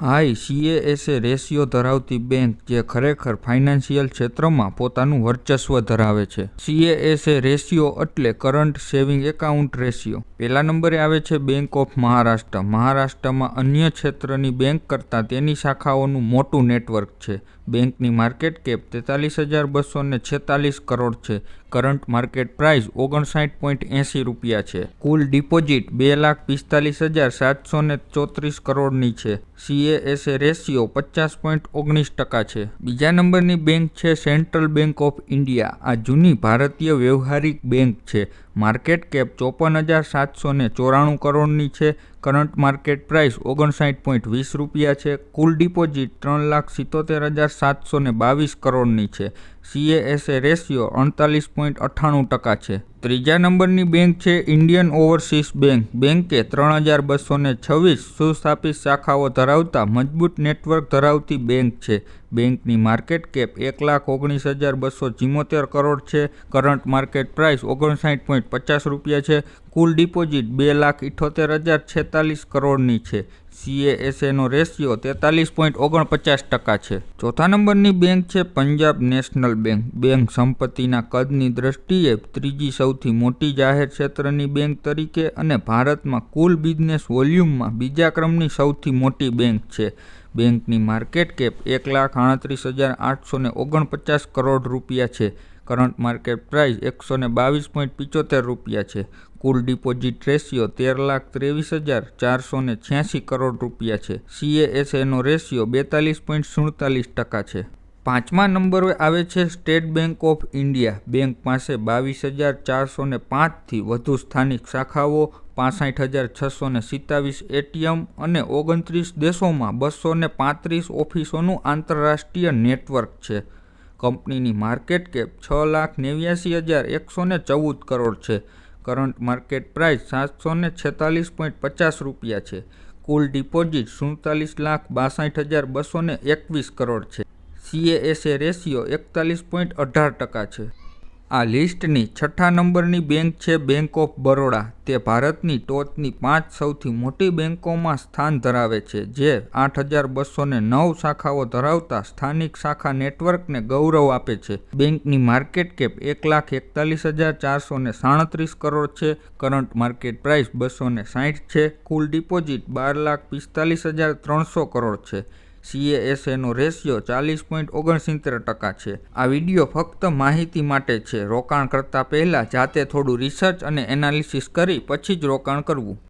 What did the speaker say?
High CASA ratio ધરાવતી bank જે ખરેખર ફાઇનાન્સિયલ ક્ષેત્રમાં પોતાનું વર્ચસ્વ ધરાવે છે. સીએએસએ રેશિયો એટલે કરંટ સેવિંગ એકાઉન્ટ રેશિયો. પહેલા નંબરે આવે છે બેંક ઓફ મહારાષ્ટ્ર. મહારાષ્ટ્રમાં અન્ય ક્ષેત્રની બેંક કરતાં તેની શાખાઓનું મોટું નેટવર્ક છે. બેંકની માર્કેટ કેપ તેતાલીસ હજાર બસો ને છેતાલીસ કરોડ છે. કરંટ માર્કેટ પ્રાઇસ ઓગણસાઠ પોઈન્ટ એંસી રૂપિયા છે. કુલ ડિપોઝિટ બે લાખ પિસ્તાલીસ હજાર સાતસો ને ચોત્રીસ કરોડની છે. સીએએસએ રેશિયો પચાસ પોઈન્ટ ઓગણીસ ટકા છે. બીજા નંબરની બેંક છે સેન્ટ્રલ બેંક ઓફ ઇન્ડિયા. આ જૂની ભારતીય વ્યવહારિક બેંક છે. માર્કેટ કેપ ચોપન હજાર સાતસો ને ચોરાણું કરોડની છે. કરંટ માર્કેટ પ્રાઇસ ઓગણસાઠ પોઈન્ટ વીસ રૂપિયા છે. કુલ ડિપોઝિટ ત્રણ લાખ સિત્તોતેર હજાર સાતસો બાવીસ કરોડની છે. સીએએસએ રેશિયો અડતાલીસ પોઈન્ટ અઠ્ઠાણું ટકા છે. ત્રીજા નંબરની બેંક છે ઇન્ડિયન ઓવરસીઝ બેંક. બેંકે ત્રણ હજાર બસો ને છવ્વીસ સુસ્થાપિત શાખાઓ ધરાવતા મજબૂત નેટવર્ક ધરાવતી બેંક છે. બેંકની માર્કેટ કેપ એક લાખ ઓગણીસ હજાર બસો ચિમોતેર કરોડ છે. કરંટ માર્કેટ પ્રાઇસ ઓગણસાઠ પોઈન્ટ પચાસ રૂપિયા છે. કુલ ડિપોઝિટ બે લાખ ઇઠોતેર હજાર છેતાલીસ કરોડની છે. સીએએસએનો રેશિયો તેતાલીસ પોઈન્ટ ઓગણપચાસ ટકા છે. ચોથા નંબરની બેંક છે પંજાબ નેશનલ બેંક. બેંક સંપત્તિના કદની દ્રષ્ટિએ ત્રીજી સૌથી મોટી જાહેર ક્ષેત્રની બેંક તરીકે અને ભારતમાં કુલ બિઝનેસ વોલ્યુમમાં બીજા ક્રમની સૌથી મોટી બેંક છે. બેંકની માર્કેટ કેપ એક લાખ આડત્રીસ હજાર આઠસો ઓગણપચાસ કરોડ રૂપિયા છે. કરંટ માર્કેટ પ્રાઇસ એકસો ને બાવીસ પોઈન્ટ પિચોતેર રૂપિયા છે. કુલ ડિપોઝિટ રેશિયો તેર લાખ ત્રેવીસ હજાર ચારસો ને છ્યાસી કરોડ રૂપિયા છે. સીએએસએનો રેશિયો બેતાલીસ પોઈન્ટ સુડતાલીસ ટકા છે. પાંચમા નંબરે આવે છે State Bank of India. Bank પાસે બાવીસ હજાર ચારસો ને પાંચથી વધુ સ્થાનિક શાખાઓ, પાસઠ હજાર છસો ને સિત્તાવીસ એટીએમ અને ઓગણત્રીસ દેશોમાં બસો ને પાંત્રીસ ઓફિસોનું આંતરરાષ્ટ્રીય નેટવર્ક છે. કંપનીની માર્કેટ કેપ છ લાખ નેવ્યાસી હજાર એકસો ને ચૌદ કરોડ છે. કરંટ માર્કેટ પ્રાઇસ સાતસો ને છેતાલીસ પોઈન્ટ પચાસ રૂપિયા છે. કુલ ડિપોઝિટ સુડતાલીસ લાખ બાસઠ હજાર બસો એકવીસ કરોડ છે. સીએએસએ રેશિયો એકતાલીસ પોઈન્ટ અઢાર ટકા છે. આ લિસ્ટની છઠ્ઠા નંબરની બેંક છે બેંક ઓફ બરોડા તે ભારતની ટોચની પાંચ સૌથી મોટી બેંકોમાં સ્થાન ધરાવે છે, જે આઠ હજાર બસો ને નવ શાખાઓ ધરાવતા સ્થાનિક શાખા નેટવર્કને ગૌરવ આપે છે. બેંકની માર્કેટ કેપ એક લાખ એકતાલીસ હજાર ચારસો ને સાડત્રીસ કરોડ છે, કરંટ માર્કેટ પ્રાઇસ બસો ને સાઠ છે, કુલ ડિપોઝિટ બાર લાખ પિસ્તાલીસ હજાર ત્રણસો કરોડ છે. સીએએસએનો રેશિયો ચાલીસ પોઈન્ટ ઓગણસિત્તેર ટકા છે. આ વીડિયો ફક્ત માહિતી માટે છે. રોકાણ કરતા પહેલાં જાતે થોડું રિસર્ચ અને એનાલિસિસ કરી પછી જ રોકાણ કરવું.